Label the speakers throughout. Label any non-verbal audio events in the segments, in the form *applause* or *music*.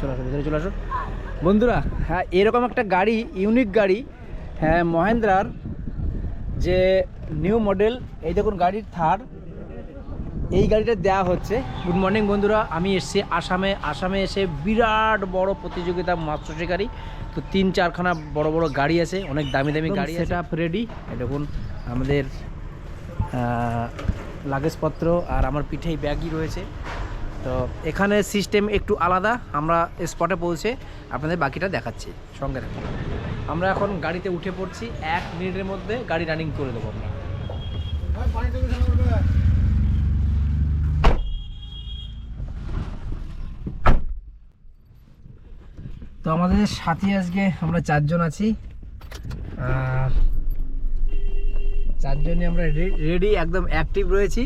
Speaker 1: চলে আসো ভিতরে চলে আসো। বন্ধুরা হ্যাঁ এরকম একটা গাড়ি ইউনিক গাড়ি হ্যাঁ মহেন্দ্রার যে নিউ মডেল এই দেখুন গাড়ির থার। এই গাড়িটা দেওয়া হচ্ছে। গুড মর্নিং বন্ধুরা আমি এসেছি আসামে। আসামে এসে বিরাট বড় প্রতিযোগিতা মাত্র শিকারী। তো তিন চারখানা বড় বড় গাড়ি আছে অনেক দামি দামি গাড়ি সেট আপ রেডি দেখুন আমাদের লাগেজপত্র আর আমার পিঠেই ব্যাগই রয়েছে। তো এখানে সিস্টেম একটু আলাদা। আমরা স্পটে পৌঁছে আপনাদের বাকিটা দেখাচ্ছি। সঙ্গে থাকুন। আমরা এখন গাড়িতে উঠে পড়ছি। এক মিনিটের মধ্যে গাড়ি রানিং করে দেবো আমরা। তো আমাদের সাথী আজকে, আমরা চারজন আছি। আর চারজনই আমরা রেডি একদম অ্যাক্টিভ রয়েছি।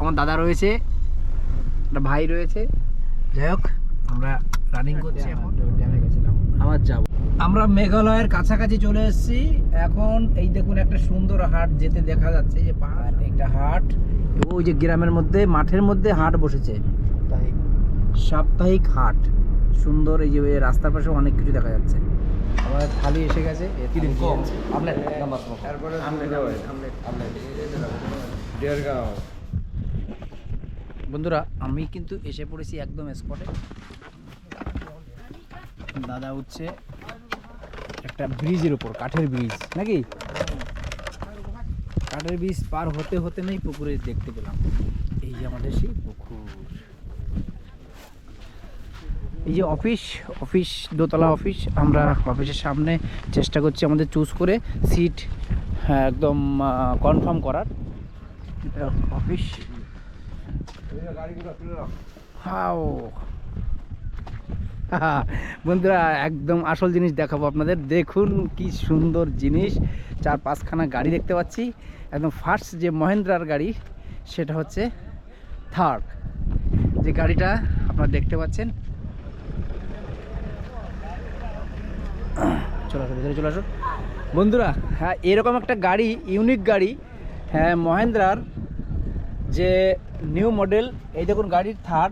Speaker 1: আমার দাদা রয়েছে। একটা ভাই রয়েছে। যাই হোক আমরা রানিং করছি এখন। ড্যামে আবার যাব। আমরা মেঘালয়ের কাছাকাছি চলে এসেছি। এখন এই দেখুন একটা সুন্দর হাট যেতে দেখা যাচ্ছে যে পাহাড়। একটা হাট। ওই যে গ্রামের মধ্যে মাঠের মধ্যে হাট বসেছে। সাপ্তাহিক। হাট। সুন্দর এই যে রাস্তার পাশে অনেক কিছু দেখা যাচ্ছে। আমার থালি এসে গেছে আপনার বন্ধুরা, আমি কিন্তু এসে পড়েছি একদম স্পটে দাদা উঠছে একটা ব্রিজের উপর, কাঠের ব্রিজ, নাকি? কাঠের ব্রিজ পার হতে হতে নেই, পুকুরে দেখতে পেলাম। এই যে আমাদের সেই পুকুর। এই যে অফিস অফিস দোতলা অফিস আমরা অফিসের সামনে চেষ্টা করছি আমাদের চুজ করে সিট একদম কনফার্ম করার। অফিস হাও। *laughs* বন্ধুরা, একদম আসল জিনিস দেখাবো আপনাদের। দেখুন কি সুন্দর জিনিস। চার পাঁচখানা গাড়ি দেখতে পাচ্ছি। একদম ফার্স্ট যে মহেন্দ্রার গাড়ি, সেটা হচ্ছে থার্ড যে গাড়িটা আপনারা দেখতে পাচ্ছেন। চলে আসো ভিতরে চলে আসো বন্ধুরা হ্যাঁ এরকম একটা গাড়ি ইউনিক গাড়ি হ্যাঁ মহেন্দ্রার যে নিউ মডেল এই দেখুন গাড়ির থার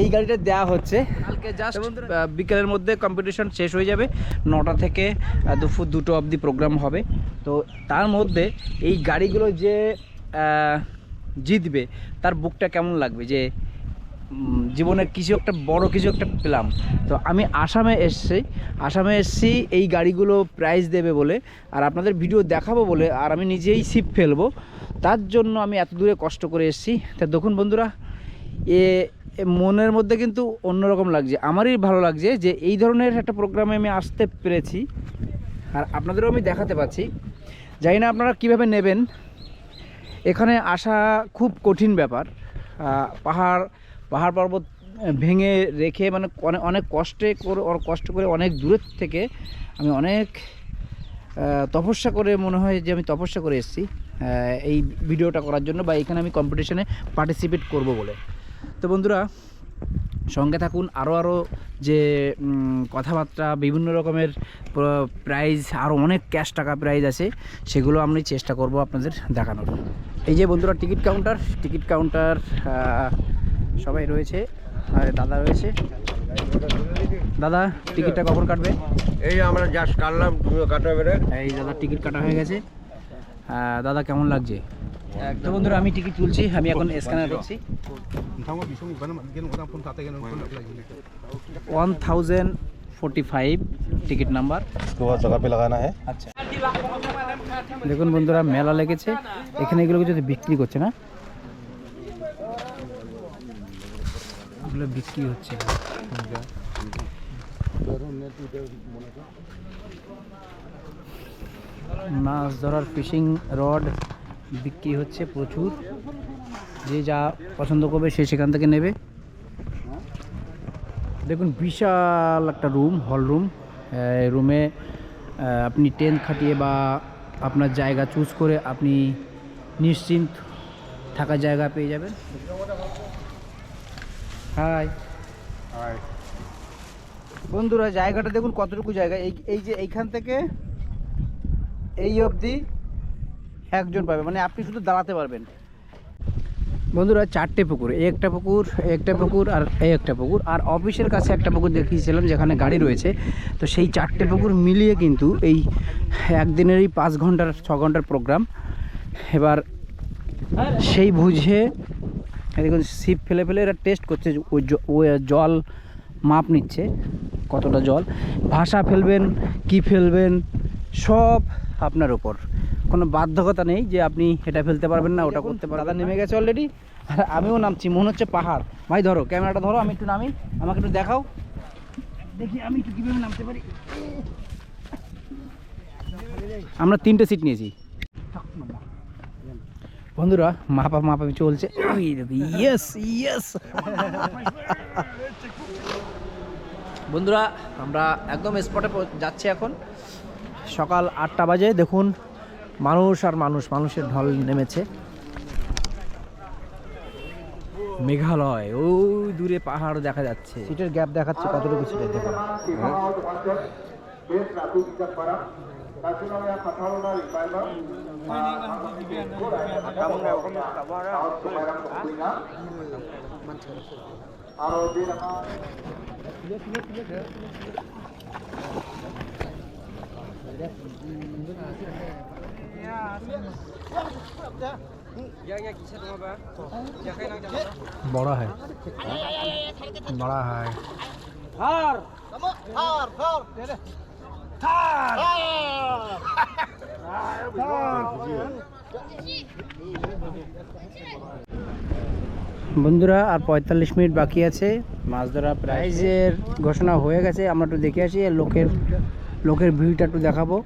Speaker 1: এই গাড়িটা দেওয়া হচ্ছে। কালকে জাস্ট বিকেলের মধ্যে কম্পিটিশন শেষ হয়ে যাবে। নটা থেকে দুপুর দুটো অবধি প্রোগ্রাম হবে। তো তার মধ্যে এই গাড়িগুলো যে জিতবে তার বুকটা কেমন লাগবে? যে জীবনে কিছু একটা বড় কিছু একটা পেলাম। তো আমি আসামে এসছি। আসামে এসছি, এই গাড়িগুলো প্রাইজ দেবে বলে। আর আপনাদের ভিডিও দেখাবো বলে, আর আমি নিজেই সিপ ফেলব। তার জন্য আমি এত দূরে কষ্ট করে এসেছি। তা দেখুন বন্ধুরা, এ এ মনের মধ্যে কিন্তু অন্যরকম লাগছে। আমারই ভালো লাগছে যে এই ধরনের একটা প্রোগ্রামে আমি আসতে পেরেছি। আর আপনাদেরও আমি দেখাতে পাচ্ছি। জানি না আপনারা কীভাবে নেবেন। এখানে আসা খুব কঠিন ব্যাপার। পাহাড় পাহাড় পর্বত ভেঙে রেখে মানে অনেক অনেক কষ্টে করে কষ্ট করে অনেক দূরের থেকে আমি অনেক তপস্যা করে মনে হয় যে আমি তপস্যা করে এসেছি এই ভিডিওটা করার জন্য বা এখানে আমি কম্পিটিশনে পার্টিসিপেট করব বলে। তো বন্ধুরা, সঙ্গে থাকুন আরও আরও যে কথাবার্তা, বিভিন্ন রকমের প্রাইজ আরও অনেক ক্যাশ টাকা প্রাইজ আছে, সেগুলো আমি চেষ্টা করব আপনাদের দেখানোর। এই যে বন্ধুরা টিকিট কাউন্টার টিকিট কাউন্টার সবাই রয়েছে আর দাদা রয়েছে দাদা টিকিটটা কখন কাটবে
Speaker 2: এই আমরা জাস্ট কাটলাম তুমিও কাটো এবারে
Speaker 1: এই দাদা টিকিট কাটা হয়ে গেছে আহ, দাদা কেমন লাগছে তো বন্ধুরা আমি টিকিট তুলছি আমি এখন স্ক্যানার করছি one thousand forty five ticket number
Speaker 2: तो जगह पे लगाना है
Speaker 1: আচ্ছা দেখুন বন্ধুরা মেলা লেগেছে এখানে এগুলো যদি বিক্রি করছে না এগুলো বিক্রি হচ্ছে। মাছ ধরার ফিশিং রড বিক্রি হচ্ছে প্রচুর। যে যা পছন্দ করবে সে সেখান থেকে নেবে। দেখুন, বিশাল একটা রুম, হল রুম। রুমে আপনি টেন্ট খাটিয়ে বা আপনার জায়গা চুজ করে আপনি নিশ্চিন্ত থাকার জায়গা পেয়ে যাবেন। হাই বন্ধুরা, জায়গাটা দেখুন কতটুকু জায়গা। এই এই যে এইখান থেকে এই অবধি একজন পাবে। মানে আপনি শুধু দাঁড়াতে পারবেন। বন্ধুরা, চারটে পুকুর। একটা পুকুর একটা পুকুর, আর এই একটা পুকুর। আর অফিসের কাছে একটা পুকুর দেখিয়েছিলাম, যেখানে গাড়ি রয়েছে। তো সেই চারটে পুকুর মিলিয়ে কিন্তু এই একদিনের এই পাঁচ ঘণ্টার, ছ ঘণ্টার প্রোগ্রাম। এবার সেই বুঝে দেখুন সিপ ফেলে ফেলে এরা টেস্ট করছে ওই জল মাপ নিচ্ছে কতটা জল ভাষা ফেলবেন কি ফেলবেন সব আপনার ওপর কোনো বাধ্যকতা নেই যে আপনি এটা ফেলতে পারবেন না ওটা করতে পারবেন দাদা নেমে গেছে অলরেডি আর আমিও নামছি মনে হচ্ছে পাহাড়। ভাই ধরো ক্যামেরাটা ধরো আমি একটু নামি আমাকে একটু দেখাও। দেখি আমি একটু কীভাবে নামতে পারি। আমরা তিনটে সিট নিয়েছি। বন্ধুরা মাপা মাপাপি চলছে। ইয়েস ইয়েস বন্ধুরা আমরা একদম স্পটে যাচ্ছি এখন। সকাল আটটা বাজে দেখুন মানুষ আর মানুষ মানুষের ঢল নেমেছে। মেঘালয় ওই দূরে পাহাড় দেখা যাচ্ছে। সিটের গ্যাপ দেখাচ্ছে কতটুকু সিটের national patroller revival. Aro di nama. Lihat lihat lihat ya. बड़ा है बड़ा है हार हार हार বন্ধুরা আর পঁয়তাল্লিশ মিনিট বাকি আছে। মাছ ধরা প্রাইজের ঘোষণা হয়ে গেছে। আমরা একটু দেখে আসি লোকের লোকের ভিড়টা একটু দেখাবো।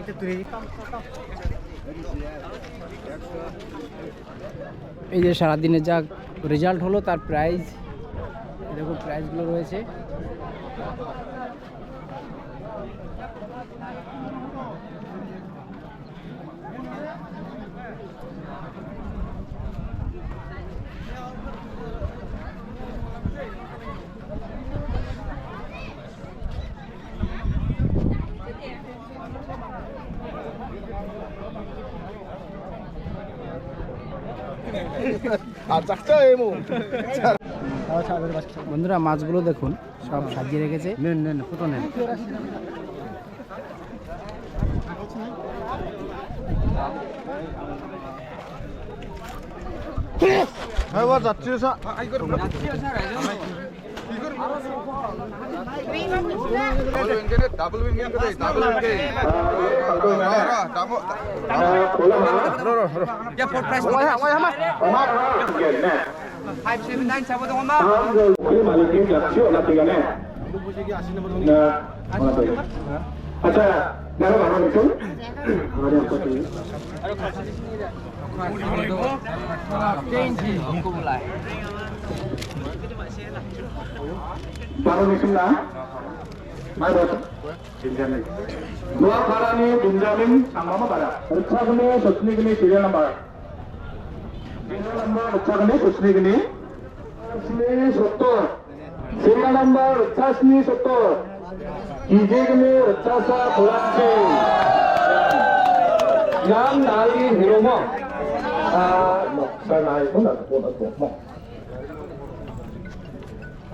Speaker 1: itu tuh hitam hitam এই যে সারাদিনের যা রেজাল্ট হলো তার প্রাইজ এরকম প্রাইজগুলো রয়েছে। বন্ধুরা মাছগুলো দেখুন সব সাজিয়ে রেখেছে। নেন নেন ফটো নেন।
Speaker 3: Ini డబుల్ వింగ్ డబుల్ আচ্ছা দাদা ভালো আছেন আমাদের 바로겠습니다. 말해보세요. 빈자민. 노아 바람이 빈자민 장마마 바라. 우차금이 조스니그니 기련한 바라. 기련한 한번 우차금이 조스니그니.
Speaker 1: 스니 소토. 기련한 한번 우차스니 소토.
Speaker 3: 기재금이 우차사 보라치. 양 나이 히로모. 아, 뭐, 잘 나이 보나 보나 보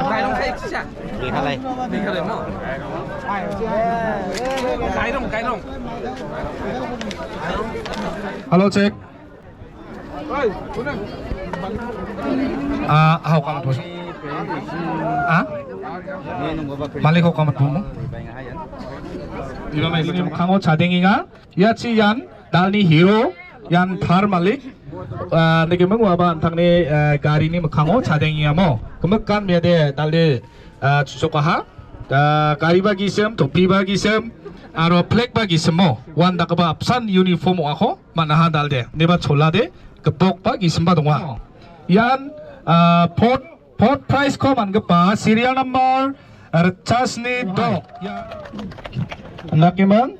Speaker 3: 大龙开一下，你看嘞，你看嘞么？改龙改龙，Hello check，哎，不能，啊，好，我们读书，啊？Malik ko kamat mo. Di ba may Yung kango sa dingin nga. Yat si Yan, dahil ni Hero, Yan Thar Malik, negi meng waban tang ni gari ni mekango cadeng iya mo kemekan miade tali susukaha gari bagi sem topi bagi sem aro plek bagi semo wanda keba absan uniform ako manaha dalde neba chola de kepok bagi semba dongwa yan pot pot price ko man gepa serial number rechasni dong nakiman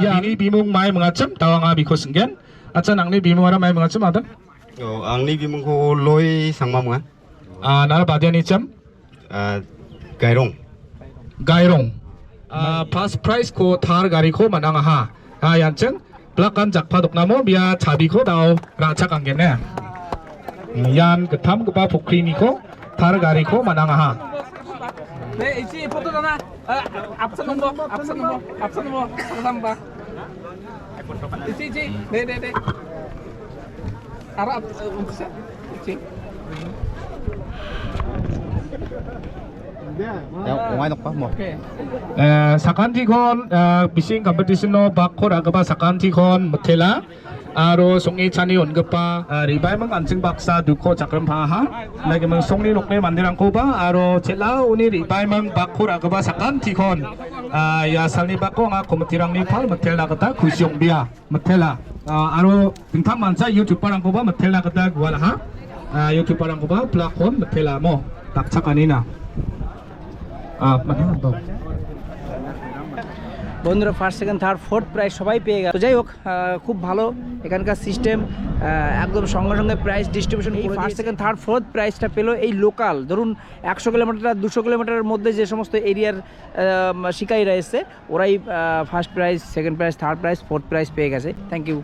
Speaker 3: ya ni bimung mai mengacem tawang abi ko senggen acha nang ni bimu ara mai manga chum
Speaker 4: adan yo ang ni bimu ko loi sangma manga
Speaker 3: a nar badia ni
Speaker 4: cham a gairong
Speaker 3: gairong a first prize ko thar gari ko manang ha ha yan chang 블락간 작파 독나무 미아 자비코 다오 라차
Speaker 1: 관계네 얀 그탐 그바 복크리니코 다르가리코 마낭아하 네 이제 포토잖아 앞선 넘버 앞선 넘버 앞선 넘버 상상 봐 जी जी नहीं नहीं नहीं अरे आप उनसे जी お前のかもう。え、サカン
Speaker 3: ティコン、え、ビシンカンペティションのバッコラがばサカンティコン、モテラ。aro songi chani on gapa ribai mang anjing baksa duko chakram pha ha lagi mang songni lokne mandirang ko ba aro chela uni ribai mang bakhur agaba sakan thikon 아, 야 살리바콩아 고마티랑리팔 마텔라가다 구시옹비아 마텔라 아, 아로 등탄만자 요주바랑고바 마텔라가다 구알하 아, 요주바랑고바 블라콘 마텔라모 딱차가니나 아, 맞네 또
Speaker 1: বন্ধুরা first second third fourth prize সবাই পেয়ে গেল যাই হোক খুব ভালো এখানকার system একদম সঙ্গে সঙ্গে প্রাইস ডিস্ট্রিবিউশন এই ফার্স্ট সেকেন্ড থার্ড ফোর্থ প্রাইসটা পেল এই লোকাল ধরুন একশো কিলোমিটার দুশো কিলোমিটারের মধ্যে যে সমস্ত এরিয়ার শিকারীরা এসছে ওরাই first prize second prize third prize fourth prize পেয়ে গেছে। Thank you